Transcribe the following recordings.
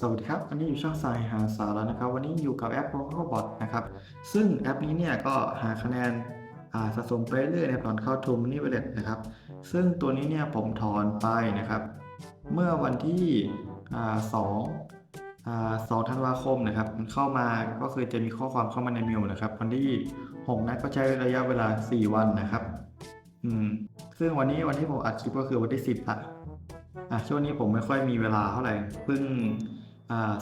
สวัสดีครับ วันนี้อยู่ช่องสายหาสาระนะครับ วันนี้อยู่กับแอป p o k e b o t นะครับ ซึ่งแอปนี้เนี่ยก็หาคะแนนาสะสมไปเรื่อยๆนะครับตอนเข้า True Money Wallet นะครับ ซึ่งตัวนี้เนี่ยผมถอนไปนะครับ เมื่อวันที่สองสองธันวาคมนะครับ มันเข้ามาก็คือจะมีข้อความเข้ามาในเมลนะครับ วันที่6นะก็ใช้ระยะเวลา 4 วันนะครับ อืม ซึ่งวันนี้วันที่ผมอัดคลิปก็คือวันที่ 10ละอะช่วงนี้ผมไม่ค่อยมีเวลาเท่าไหร่เพิ่ง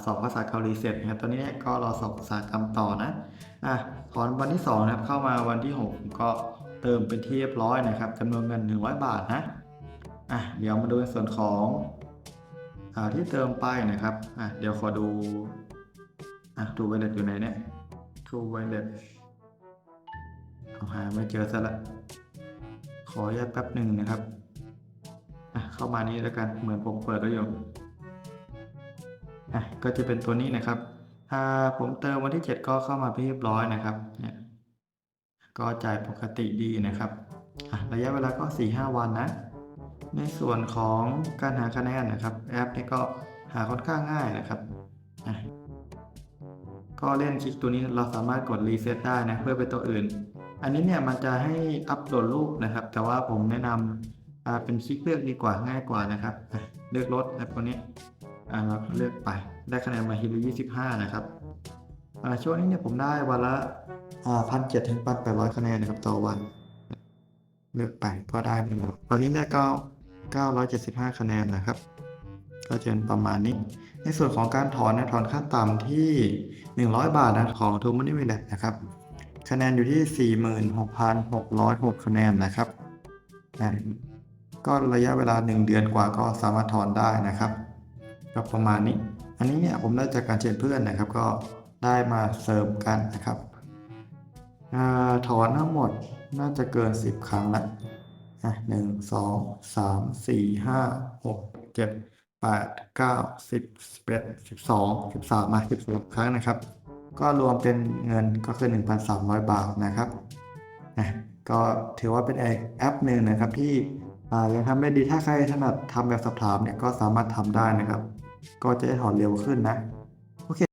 สอบภาษาเกาหลีเสร็จนะครับตอนนี้เนี่ยก็รอสอบภาษากรรมต่อนะอะถอนวันที่2นะครับเข้ามาวันที่ 6 ก็เติมเป็นที่เรียบร้อยนะครับจำนวนเงิน 100 บาทนะอะเดี๋ยวมาดูในส่วนของอ่าที่เติมไปนะครับอะเดี๋ยวขอดูอะทูไวเลตอยู่ไหนเนี่ยทูไวเลตเอาหาไม่เจอซะละขออนุญาตแป๊บหนึ่งนะครับอะเข้ามานี้แล้วกันเหมือนผมเปิดแล้วอยู่ อะก็จะเป็นตัวนี้นะครับ ถ้าผมเติมวันที่ 7 ก็เข้ามาเรียบร้อยนะครับเนี่ยก็จ่ายปกติดีนะครับระยะเวลาก็ 4-5 วันนะ ในส่วนของการหาคะแนนนะครับแอปนี้ก็หาค่อนข้างง่ายนะครับก็เล่นคลิกตัวนี้เราสามารถกดรีเซ็ตได้นะเพื่อเป็นตัวอื่น อันนี้เนี่ยมันจะให้อัปโหลดรูปนะครับ แต่ว่าผมแนะนำอาเป็นคลิกเลือกดีกว่าง่ายกว่านะครับเลือกลดแอปตัวนี้ อ่าเราเลือกไป ได้คะแนนมาฮิโรยี่สิบห้านะครับอ่าช่วงนี้เนี่ยผมได้วันละอ่าพันเจ็ดถึงพันแปดร้อยคะแนนนะครับต่อวัน เลือกไปก็ได้ไปหมดตอนนี้ได้ก็975คะแนนนะครับ ก็จะเป็นประมาณนี้ ในส่วนของการถอนนะถอนขั้นต่ำที่100บาทนะของ t o m o n e y Wallet นะครับคะแนนอยู่ที่ 46,606 คะแนนนะครับ ก็ระยะเวลา 1 เดือนกว่าก็สามารถถอนได้นะครับ ก็ประมาณนี้ อันนี้เนี่ยผมได้จากการเชิญเพื่อนนะครับ ก็ได้มาเสริมกันนะครับอถอนทั้งหมดน่าจะเกิน 10 ครั้งละหนึ่งสองสามสี่ห้าหกเจ็ดแปดเก้าสิบสิบเอ็ดสิบสองสิบสามมาสิบสองครั้งนะครับ ก็รวมเป็นเงินก็คือ1,300บาทนะครับนะก็ถือว่าเป็นแอปหนึ่งนะครับที่อ่ายังทำได้ดีถ้าใครถนัดทำแบบสอบถามเนี่ยก็สามารถทำได้นะครับ ก็จะได้ถอนเร็วขึ้นนะ